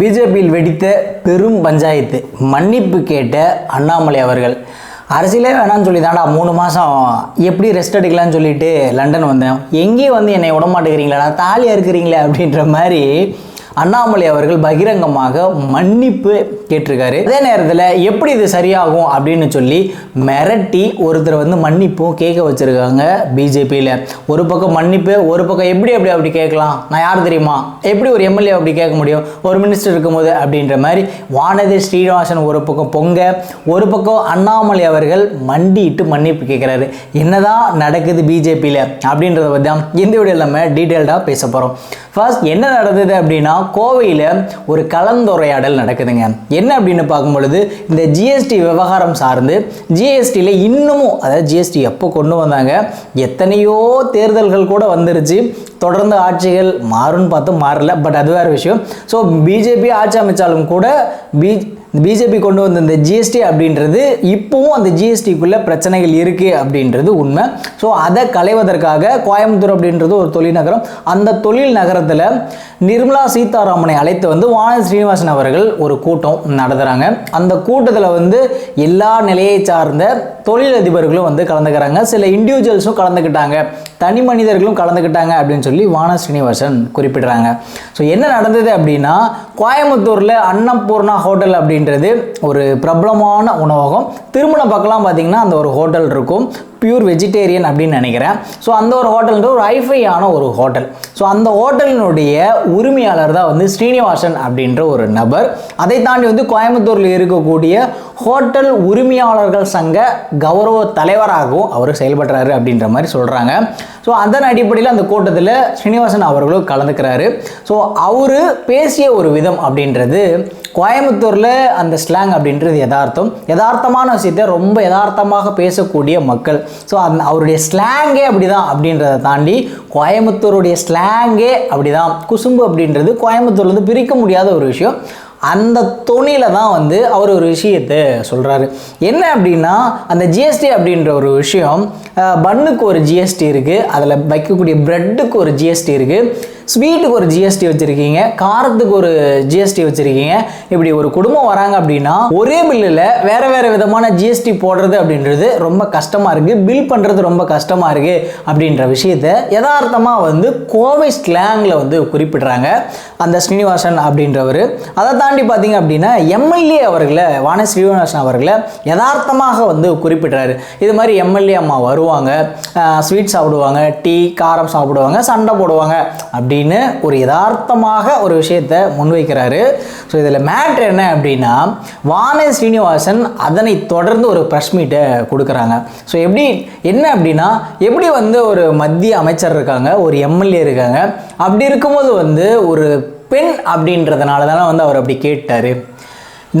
பிஜேபியில் வெடித்த பெரும் பஞ்சாயத்து மன்னிப்பு கேட்ட அண்ணாமலை அவர்கள். அரசியலே வேணாம்னு சொல்லி தாண்டா மூணு மாதம் எப்படி ரெஸ்ட் எடுக்கலாம்னு சொல்லிட்டு லண்டன் வந்தேன். எங்கேயும் வந்து என்னை விட மாட்டேங்கிறீங்களா தாலியாக இருக்கிறீங்களே அப்படின்ற மாதிரி அண்ணாமலை அவர்கள் பகிரங்கமாக மன்னிப்பு கேட்டிருக்காரு. அதே நேரத்தில் எப்படி இது சரியாகும் அப்படின்னு சொல்லி மிரட்டி ஒருத்தர் வந்து மன்னிப்பும் கேட்க வச்சுருக்காங்க பிஜேபியில். ஒரு பக்கம் மன்னிப்பு ஒரு பக்கம் எப்படி அப்படி அப்படி கேட்கலாம்? நான் யார் தெரியுமா? எப்படி ஒரு எம்எல்ஏ அப்படி கேட்க முடியும்? ஒரு மினிஸ்டர் இருக்கும்போது அப்படின்ற மாதிரி வானதி ஸ்ரீனிவாசன் ஒரு பக்கம் பொங்க ஒரு பக்கம் அண்ணாமலை அவர்கள் மண்டிட்டு மன்னிப்பு கேட்குறாரு. என்னதான் நடக்குது பிஜேபியில் அப்படின்றத பற்றி தான் இந்த வீடியோ நம்ம டீட்டெயில்டாக பேச போகிறோம் ஃபர்ஸ்ட் என்ன நடந்தது அப்படின்னா கோவையில் ஒரு கலந்துரையாடல் நடக்குதுங்க. என்ன அப்படின்னு பார்க்கும் பொழுது இந்த ஜிஎஸ்டி விவகாரம் சார்ந்து ஜிஎஸ்டியில் இன்னமும் அதாவது ஜிஎஸ்டி எப்போ கொண்டு வந்தாங்க எத்தனையோ தேர்தல்கள் கூட வந்துருச்சு. தொடர்ந்து ஆட்சிகள் மாறும்னு பார்த்து மாறல பட் அது வேறு விஷயம். ஸோ பிஜேபி ஆட்சி அமைச்சாலும் கூட பி பிஜேபி கொண்டு வந்த இந்த ஜிஎஸ்டி அப்படின்றது இப்போவும் அந்த ஜிஎஸ்டிக்குள்ளே பிரச்சனைகள் இருக்குது அப்படின்றது உண்மை. ஸோ அதை களைவதற்காக கோயம்புத்தூர் அப்படின்றது ஒரு தொழில் நகரம். அந்த தொழில் நகரத்தில் நிர்மலா சீதாராமனை அழைத்து வந்து வான ஸ்ரீனிவாசன் அவர்கள் ஒரு கூட்டம் நடத்துகிறாங்க அந்த கூட்டத்தில் வந்து எல்லா நிலையை சார்ந்த தொழிலதிபர்களும் வந்து கலந்துக்கிறாங்க. சில இண்டிவிஜுவல்ஸும் கலந்துக்கிட்டாங்க. தனி மனிதர்களும் கலந்துக்கிட்டாங்க அப்படின்னு சொல்லி வான ஸ்ரீனிவாசன் குறிப்பிடுறாங்க. ஸோ என்ன நடந்தது அப்படின்னா கோயம்புத்தூரில் அன்னபூர்ணா ஹோட்டல் அப்படின்றது ஒரு பிரபலமான உணவகம். திருமண பக்கம்லாம் பார்த்தீங்கன்னா அந்த ஒரு ஹோட்டல் இருக்கும். பியூர் வெஜிடேரியன் அப்படின்னு நினைக்கிறேன். ஸோ அந்த ஒரு ஹோட்டல்ன்ற ஒரு ஐஃபையான ஒரு ஹோட்டல். ஸோ அந்த ஹோட்டலினுடைய உரிமையாளர் தான் வந்து ஸ்ரீனிவாசன் அப்படின்ற ஒரு நபர். அதை தாண்டி வந்து கோயம்புத்தூரில் இருக்கக்கூடிய ஹோட்டல் உரிமையாளர்கள் சங்க கௌரவ தலைவராகவும் அவர் செயல்படுறாரு அப்படின்ற மாதிரி சொல்கிறாங்க ஸோ அதன் அடிப்படையில் அந்த கூட்டத்தில் ஸ்ரீனிவாசன் அவர்களும் கலந்துக்கிறாரு. ஸோ அவர் பேசிய ஒரு விதம் அப்படின்றது கோயம்புத்தூரில் அந்த ஸ்லாங் அப்படின்றது யதார்த்தம். யதார்த்தமான விஷயத்தை ரொம்ப யதார்த்தமாக பேசக்கூடிய மக்கள். ஸோ அந் அவருடைய ஸ்லாங்கே அப்படிதான் அப்படின்றத தாண்டி கோயம்புத்தூருடைய ஸ்லாங்கே அப்படிதான். குசும்பு அப்படின்றது கோயம்புத்தூர்லேருந்து பிரிக்க முடியாத ஒரு விஷயம். அந்த துணியில தான் வந்து அவர் ஒரு விஷயத்தை சொல்கிறாரு என்ன அப்படின்னா அந்த ஜிஎஸ்டி அப்படின்ற ஒரு விஷயம் பன்னுக்கு ஒரு ஜிஎஸ்டி இருக்குது அதில் வைக்கக்கூடிய ப்ரெட்டுக்கு ஒரு ஜிஎஸ்டி இருக்குது ஸ்வீட்டுக்கு ஒரு ஜிஎஸ்டி வச்சுருக்கீங்க காரத்துக்கு ஒரு ஜிஎஸ்டி வச்சுருக்கீங்க இப்படி ஒரு குடும்பம் வராங்க அப்படின்னா ஒரே பில்லில் வேறு வேறு விதமான ஜிஎஸ்டி போடுறது அப்படின்றது ரொம்ப கஷ்டமாக இருக்குது பில் பண்ணுறது ரொம்ப கஷ்டமாக இருக்குது அப்படின்ற விஷயத்த யதார்த்தமாக வந்து கோவை ஸ்லாங்கில் வந்து குறிப்பிடுறாங்க. அந்த ஸ்ரீனிவாசன் அப்படின்றவர். அதை தாண்டி பார்த்தீங்க அப்படின்னா எம்எல்ஏ அவர்களை வான ஸ்ரீனிவாசன் அவர்களை யதார்த்தமாக வந்து குறிப்பிடுறாரு. இது மாதிரி எம்எல்ஏ அம்மா வருவாங்க ஸ்வீட் சாப்பிடுவாங்க டீ காரம் சாப்பிடுவாங்க சண்டை போடுவாங்க அப்படின்னு ஒரு யதார்த்தமாக ஒரு விஷயத்தை முன்வைக்கிறாரு. ஸோ இதில் மேட்ரு என்ன அப்படின்னா வானே ஸ்ரீனிவாசன் அதனை தொடர்ந்து ஒரு ப்ரெஸ் மீட்டை கொடுக்குறாங்க. ஸோ எப்படி என்ன அப்படின்னா எப்படி வந்து ஒரு மத்திய அமைச்சர் இருக்காங்க ஒரு எம்எல்ஏ இருக்காங்க அப்படி இருக்கும்போது வந்து ஒரு பெண் அப்படின்றதுனால தானே வந்து அவர் அப்படி கேட்டார்.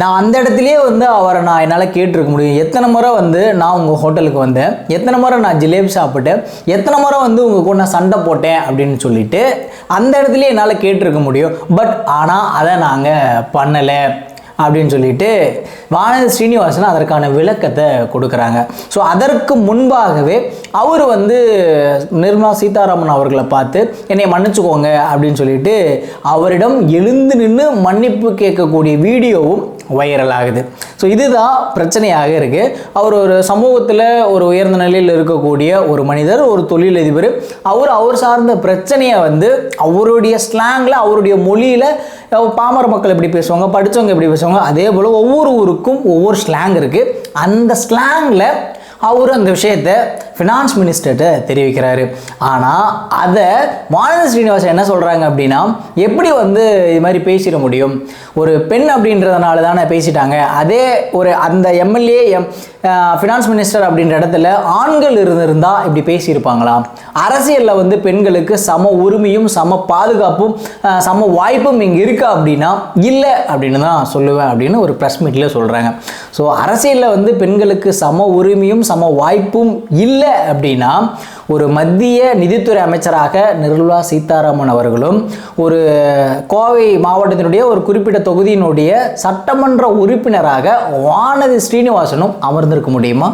நான் அந்த இடத்துலையே வந்து அவரை நான் என்னால் கேட்டிருக்க முடியும். எத்தனை முறை வந்து நான் உங்கள் ஹோட்டலுக்கு வந்தேன். எத்தனை முறை நான் ஜிலேபி சாப்பிட்டேன். எத்தனை முறை வந்து உங்கள் கூட நான் சண்டை போட்டேன் அப்படின்னு சொல்லிட்டு அந்த இடத்துலையே என்னால் கேட்டிருக்க முடியும். பட் ஆனால் அதை நாங்கள் பண்ணலை. அப்படின்னு சொல்லிட்டு வானதி ஸ்ரீனிவாசன் அதற்கான விளக்கத்தை கொடுக்குறாங்க. ஸோ அதற்கு முன்பாகவே அவர் வந்து நிர்மலா சீதாராமன் அவர்களை பார்த்து என்னை மன்னிச்சுக்கோங்க அப்படின்னு சொல்லிட்டு அவரிடம் எழுந்து நின்று மன்னிப்பு கேட்கக்கூடிய வீடியோவும் வைரல் ஆகுது. ஸோ இதுதான் பிரச்சனையாக இருக்குது அவர் ஒரு சமூகத்தில் ஒரு உயர்ந்த நிலையில் இருக்கக்கூடிய ஒரு மனிதர் ஒரு தொழிலதிபர். அவர் அவர் சார்ந்த பிரச்சனையை வந்து அவருடைய ஸ்லாங்கில் அவருடைய மொழியில் பாமர மக்கள் எப்படி பேசுவாங்க படித்தவங்க எப்படி பேசுவாங்க அதே போல் ஒவ்வொரு ஊருக்கும் ஒவ்வொரு ஸ்லாங் இருக்குது அந்த ஸ்லாங்கில் அவர் அந்த விஷயத்தை ஃபினான்ஸ் மினிஸ்டர்கிட்ட தெரிவிக்கிறாரு. ஆனால் அதை வானதி ஸ்ரீனிவாசன் என்ன சொல்கிறாங்க அப்படின்னா எப்படி வந்து இது மாதிரி பேசிட முடியும்? ஒரு பெண் அப்படின்றதுனால தானே பேசிட்டாங்க. அதே ஒரு அந்த எம்எல்ஏ எம் ஃபினான்ஸ் மினிஸ்டர் அப்படின்ற இடத்துல ஆண்கள் இருந்திருந்தால் இப்படி பேசியிருப்பாங்களா? அரசியலில் வந்து பெண்களுக்கு சம உரிமையும் சம பாதுகாப்பும் சம வாய்ப்பும் இங்கே இருக்கா அப்படின்னா இல்லை அப்படின்னு தான் சொல்லுவேன் அப்படின்னு ஒரு ப்ரெஸ் மீட்டில் சொல்கிறாங்க ஸோ அரசியலில் வந்து பெண்களுக்கு சம உரிமையும் சம சம வாய்ப்பும் இல்லை அப்படின்னா ஒரு மத்திய நிதித்துறை அமைச்சராக நிர்மலா சீதாராமன் அவர்களும் ஒரு கோவை மாவட்டத்தினுடைய ஒரு குறிப்பிட்ட தொகுதியினுடைய சட்டமன்ற உறுப்பினராக வானதி ஸ்ரீனிவாசனும் அமர்ந்திருக்க முடியுமா?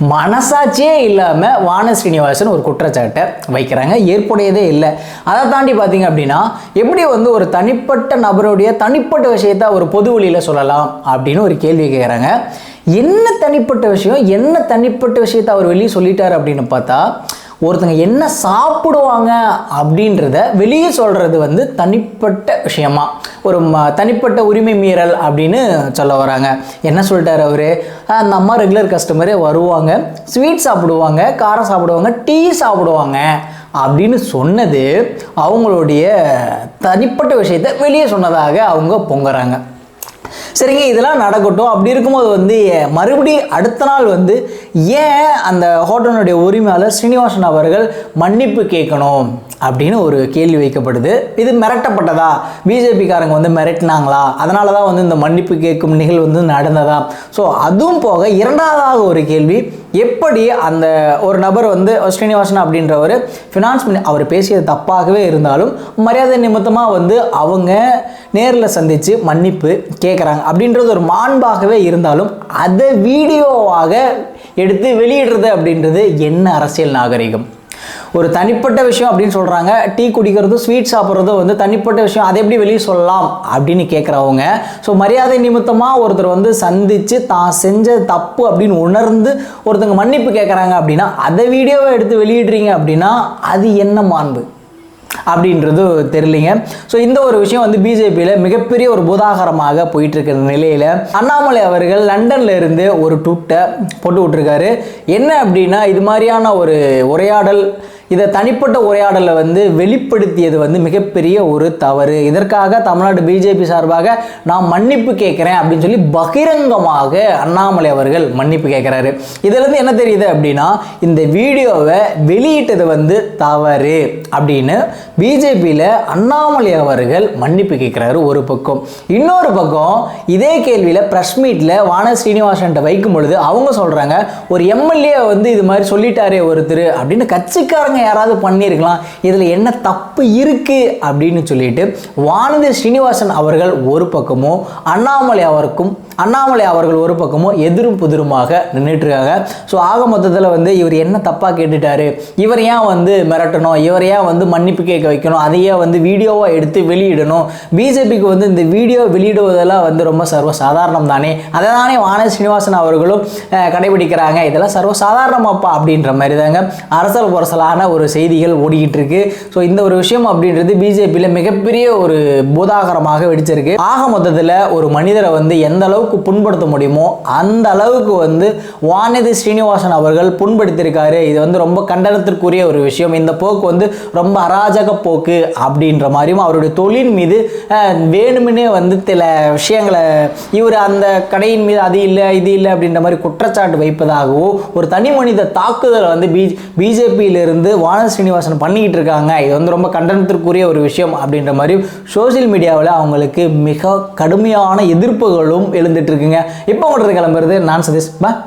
மனசாட்சியே இல்லாமல் வான ஸ்ரீனிவாசன் ஒரு குற்றச்சாட்டை வைக்கிறாங்க. ஏற்புடையதே இல்லை. அதை தாண்டி பார்த்தீங்க அப்படின்னா எப்படி வந்து ஒரு தனிப்பட்ட நபருடைய தனிப்பட்ட விஷயத்தை ஒரு பொது வழியில் சொல்லலாம் அப்படின்னு ஒரு கேள்வி கேட்குறாங்க என்ன தனிப்பட்ட விஷயம் என்ன தனிப்பட்ட விஷயத்தை அவர் வெளியே சொல்லிட்டார் அப்படின்னு பார்த்தா ஒருத்தங்க என்ன சாப்பிடுவாங்க அப்படின்றத வெளியே சொல்கிறது வந்து தனிப்பட்ட விஷயமா. ஒரு ம தனிப்பட்ட உரிமை மீறல் அப்படின்னு சொல்ல வராங்க. என்ன சொல்லிட்டார் அவர்? அந்த அம்மா ரெகுலர் கஸ்டமரே வருவாங்க ஸ்வீட் சாப்பிடுவாங்க காரம் சாப்பிடுவாங்க டீ சாப்பிடுவாங்க அப்படின்னு சொன்னது அவங்களுடைய தனிப்பட்ட விஷயத்தை வெளியே சொன்னதாக அவங்க பொங்குறாங்க. சரிங்க இதெல்லாம் நடக்கட்டும். அப்படி இருக்கும்போது வந்து மறுபடியும் அடுத்த நாள் வந்து ஏன் அந்த ஹோட்டலுடைய உரிமையாளர் ஸ்ரீனிவாசன் அவர்கள் மன்னிப்பு கேட்கணும்? அப்படின்னு ஒரு கேள்வி வைக்கப்படுது. இது மிரட்டப்பட்டதா? பிஜேபிக்காரங்க வந்து மிரட்டினாங்களா? அதனால தான் வந்து இந்த மன்னிப்பு கேட்கும் நிகழ்வு வந்து நடந்ததா? ஸோ அதுவும் போக இரண்டாவதாக ஒரு கேள்வி. எப்படி அந்த ஒரு நபர் வந்து ஸ்ரீனிவாசன் அப்படின்றவர் ஃபினான்ஸ் பண்ணி அவர் பேசியது தப்பாகவே இருந்தாலும் மரியாதை நிமித்தமாக வந்து அவங்க நேரில் சந்தித்து மன்னிப்பு கேட்குறாங்க. அப்படின்றது ஒரு மாண்பாகவே இருந்தாலும் அதை வீடியோவாக எடுத்து வெளியிடுறது அப்படின்றது என்ன அரசியல் நாகரிகம்? ஒரு தனிப்பட்ட விஷயம் அப்படின்னு சொல்கிறாங்க டீ குடிக்கிறதும் ஸ்வீட் சாப்பிட்றதும் வந்து தனிப்பட்ட விஷயம். அதை எப்படி வெளியே சொல்லலாம் அப்படின்னு கேட்குறவங்க ஸோ மரியாதை நிமித்தமாக ஒருத்தர் வந்து சந்தித்து தான் செஞ்ச தப்பு அப்படின்னு உணர்ந்து ஒருத்தங்க மன்னிப்பு கேட்குறாங்க அப்படின்னா அதை வீடியோவை எடுத்து வெளியிடுறீங்க அப்படின்னா அது என்ன மாண்பு? அப்படின்றது தெரியலிங்க. ஸோ இந்த ஒரு விஷயம் வந்து பிஜேபியில் மிகப்பெரிய ஒரு பூதாகரமாக போயிட்டு இருக்கிற நிலையில் அண்ணாமலை அவர்கள் லண்டன்ல இருந்து ஒரு ட்விட்டை போட்டு விட்டுருக்காரு. என்ன அப்படின்னா இது மாதிரியான ஒரு உரையாடல் இதை தனிப்பட்ட உரையாடலை வந்து வெளிப்படுத்தியது வந்து மிகப்பெரிய ஒரு தவறு. இதற்காக தமிழ்நாடு பிஜேபி சார்பாக நான் மன்னிப்பு கேட்குறேன் அப்படின்னு சொல்லி பகிரங்கமாக அண்ணாமலை அவர்கள் மன்னிப்பு கேட்குறாரு. இதிலேருந்து என்ன தெரியுது அப்படின்னா இந்த வீடியோவை வெளியிட்டது வந்து தவறு அப்படின்னு பிஜேபியில் அண்ணாமலை அவர்கள் மன்னிப்பு கேட்குறாரு ஒரு பக்கம். இன்னொரு பக்கம் இதே கேள்வியில் ப்ரெஸ் மீட்டில் வான ஸ்ரீனிவாசன்ட்ட வைக்கும் பொழுது அவங்க சொல்கிறாங்க ஒரு எம்எல்ஏ வந்து இது மாதிரி சொல்லிட்டாரே ஒருத்தர் அப்படின்னு கட்சிக்காரங்க யாராவது பண்ணியிருக்கலாம். இதில் என்ன தப்பு இருக்குது அப்படின்னு சொல்லிட்டு வானதி ஸ்ரீனிவாசன் அவர்கள் ஒரு பக்கமும் அண்ணாமலை அவருக்கும் அண்ணாமலை அவர்கள் ஒரு பக்கமும் எதிரும் புதிருமாக நின்றுட்டுருக்காங்க ஸோ ஆக மொத்தத்தில் வந்து இவர் என்ன தப்பாக கேட்டுட்டாரு? இவர் ஏன் வந்து மிரட்டணும்? இவர் ஏன் வந்து மன்னிப்பு கேட்க வைக்கணும்? அதையே வந்து வீடியோவாக எடுத்து வெளியிடணும். பிஜேபிக்கு வந்து இந்த வீடியோ வெளியிடுவதெல்லாம் வந்து ரொம்ப சர்வ சாதாரணம் தானே அதை தானே வான ஸ்ரீனிவாசன் அவர்களும் கடைபிடிக்கிறாங்க. இதெல்லாம் சர்வசாதாரணமாப்பா அப்படின்ற மாதிரி தாங்க அரசல் புரசலான ஒரு செய்திகள் ஓடிக்கிட்டு இருக்கு ஸோ இந்த ஒரு விஷயம் அப்படின்றது பிஜேபியில் மிகப்பெரிய ஒரு பூதாகரமாக வெடிச்சிருக்கு. ஆக மொத்தத்தில் ஒரு மனிதரை வந்து எந்த அளவுக்கு புண்படுத்த முடியுமோ அந்த அளவுக்கு வந்து வானதி ஸ்ரீனிவாசன் அவர்கள் புண்படுத்தியிருக்காரு. இது வந்து ரொம்ப கண்டனத்திற்குரிய ஒரு விஷயம். இந்த போக்கு வந்து ரொம்ப அராஜக போக்கு அப்படின்ற மாதிரியும் அவருடைய தொழில் மீது வேணுமெனே வந்து சில விஷயங்களை இவர் அந்த கடையின் மீது அது இல்லை இது இல்லை அப்படின்ற மாதிரி குற்றச்சாட்டு வைப்பதாகவோ ஒரு தனி மனித தாக்குதலை வந்து பி பிஜேபியிலிருந்து வானதி ஸ்ரீனிவாசன் பண்ணிக்கிட்டு இருக்காங்க. இது வந்து ரொம்ப கண்டனத்திற்குரிய ஒரு விஷயம் அப்படின்ற மாதிரி சோஷியல் மீடியாவில் அவங்களுக்கு மிக கடுமையான எதிர்ப்புகளும் இருந்துட்டு இருக்குங்க. இப்போ உங்கள்கிட்ட கிளம்புறது நான் சதீஷ். பா